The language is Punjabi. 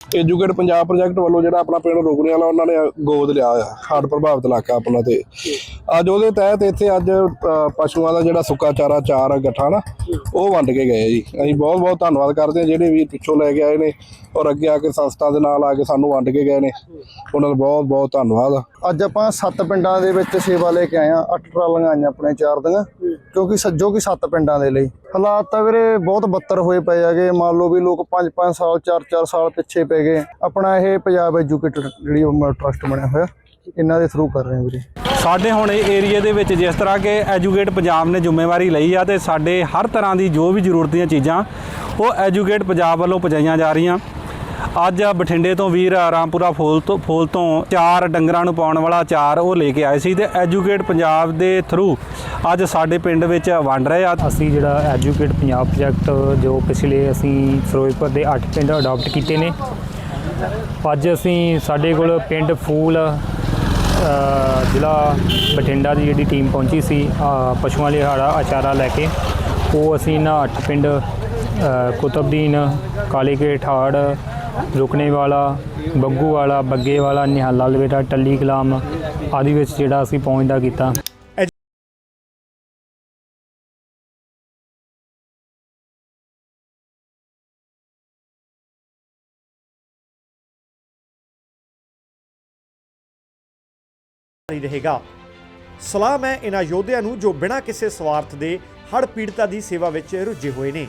ਐਜੂਕੇਟ ਪੰਜਾਬ ਪ੍ਰੋਜੈਕਟ ਵੱਲੋਂ ਜਿਹੜਾ ਆਪਣਾ ਪਿੰਡ ਰੁਗਨੇ ਵਾਲਾ ਉਹਨਾਂ ਨੇ ਗੋਦ ਲਿਆ ਆ ਹੜ੍ਹ ਪ੍ਰਭਾਵਿਤ ਇਲਾਕਾ ਆਪਣਾ ਤੇ। ਅੱਜ ਉਹਦੇ ਤਹਿਤ ਇੱਥੇ ਅੱਜ ਅ, ਪਸ਼ੂਆਂ ਦਾ ਜਿਹੜਾ ਸੁੱਕਾ ਚਾਰਾ ਚਾਰ ਗੱਠਾ ਨਾ ਉਹ ਵੰਡ ਕੇ ਗਏ ਜੀ। ਅਸੀਂ ਬਹੁਤ ਬਹੁਤ ਧੰਨਵਾਦ ਕਰਦੇ ਹਾਂ ਜਿਹੜੇ ਵੀ ਪਿੱਛੋਂ ਲੈ ਕੇ ਆਏ ਨੇ ਔਰ ਅੱਗੇ ਆ ਕੇ ਸੰਸਥਾ ਦੇ ਨਾਲ ਆ ਕੇ ਸਾਨੂੰ ਵੰਡ ਕੇ ਗਏ ਨੇ। ਉਹਨਾਂ ਦਾ ਬਹੁਤ ਬਹੁਤ ਧੰਨਵਾਦ। ਅੱਜ ਆਪਾਂ ਸੱਤ ਪਿੰਡਾਂ ਦੇ ਵਿੱਚ ਸੇਵਾ ਲੈ ਕੇ ਆਏ ਆ ਅੱਠ ਟਰਾਲੀਆਂ ਆਈਆਂ ਆਪਣੇ ਚਾਰ ਦੀਆਂ। ਕਿਉਂਕਿ ਸੱਜੋ ਕਿ ਸੱਤ ਪਿੰਡਾਂ ਦੇ ਲਈ। ਹਾਲਾਤ ਤਾਂ ਵੀਰੇ ਬਹੁਤ ਬੱਤਰ ਹੋਏ ਪਏ ਹੈਗੇ। ਮੰਨ ਲਓ ਵੀ ਲੋਕ 5-5 ਸਾਲ 4-4 ਸਾਲ ਪਿੱਛੇ ਪੈ ਗਏ। ਆਪਣਾ ਇਹ ਪੰਜਾਬ ਐਜੂਕੇਟਡ ਜਿਹੜੀ ਟਰਸਟ ਬਣਿਆ ਹੋਇਆ। ਇਹਨਾਂ ਦੇ ਥਰੂ ਕਰ ਰਹੇ ਹਾਂ ਵੀਰੇ। ਸਾਡੇ ਹੁਣ ਇਹ ਏਰੀਏ ਦੇ ਵਿੱਚ ਜਿਸ ਤਰ੍ਹਾਂ ਕਿ ਐਜੂਕੇਟ ਪੰਜਾਬ ਨੇ ਜ਼ਿੰਮੇਵਾਰੀ ਲਈ ਆ ਤੇ ਸਾਡੇ ਹਰ ਤਰ੍ਹਾਂ ਦੀ ਜੋ ਵੀ ਜ਼ਰੂਰਤ ਦੀਆਂ ਚੀਜ਼ਾਂ, ਉਹ ਐਜੂਕੇਟ ਪੰਜਾਬ ਵੱਲੋਂ ਪਹੁੰਚਾਈਆਂ ਜਾ ਰਹੀਆਂ। ਅੱਜ ਬਠਿੰਡੇ ਤੋਂ ਵੀਰ ਰਾਮਪੁਰਾ ਫੂਲ ਤੋਂ ਫੂਲ ਤੋਂ ਚਾਰ ਡੰਗਰਾਂ ਨੂੰ ਪਾਉਣ ਵਾਲਾ ਚਾਰ ਉਹ ਲੈ ਕੇ ਆਏ ਸੀ ਤੇ ਐਜੂਕੇਟ ਪੰਜਾਬ ਦੇ ਥਰੂ ਅੱਜ ਸਾਡੇ ਪਿੰਡ ਵਿੱਚ ਵੰਡ ਰਹੇ ਆ। ਅਸੀਂ ਜਿਹੜਾ ਐਜੂਕੇਟ ਪੰਜਾਬ ਪ੍ਰੋਜੈਕਟ ਜੋ ਪਿਛਲੇ ਅਸੀਂ ਫਿਰੋਜ਼ਪੁਰ ਦੇ 8 ਪਿੰਡ ਅਡਾਪਟ ਕੀਤੇ ਨੇ। ਅੱਜ ਅਸੀਂ ਸਾਡੇ ਕੋਲ ਪਿੰਡ ਫੂਲ ਜ਼ਿਲ੍ਹਾ ਬਠਿੰਡਾ ਦੀ ਜਿਹੜੀ ਟੀਮ ਪਹੁੰਚੀ ਸੀ ਪਸ਼ੂਆਂ ਲਈ ਹਾੜਾ ਅਚਾਰਾ ਲੈ ਕੇ ਉਹ ਅਸੀਂ ਨਾ ਅੱਠ ਪਿੰਡ ਅ, ਕੁਤਬਦੀਨ ਕਾਲੀਕੇ ਠਾੜ ਰੁਕਣੇ ਵਾਲਾ ਬੱਗੂ ਵਾਲਾ ਬੱਗੇ ਵਾਲਾ ਨਿਹਾਲਾ ਲਵੇਟਾ ਟੱਲੀ ਕਲਾਮ ਆਦਿ ਵਿੱਚ ਜਿਹੜਾ ਅਸੀਂ ਪਹੁੰਚਦਾ ਕੀਤਾ। ਜਾਰੀ ਰਹੇਗਾ। ਸਲਾਮ ਹੈ ਇਹਨਾਂ ਯੋਧਿਆਂ ਨੂੰ ਜੋ ਬਿਨਾਂ ਕਿਸੇ ਸਵਾਰਥ ਦੇ ਹੜ੍ਹ ਪੀੜਤਾਂ ਦੀ ਸੇਵਾ ਵਿੱਚ ਰੁੱਝੇ ਹੋਏ ਨੇ।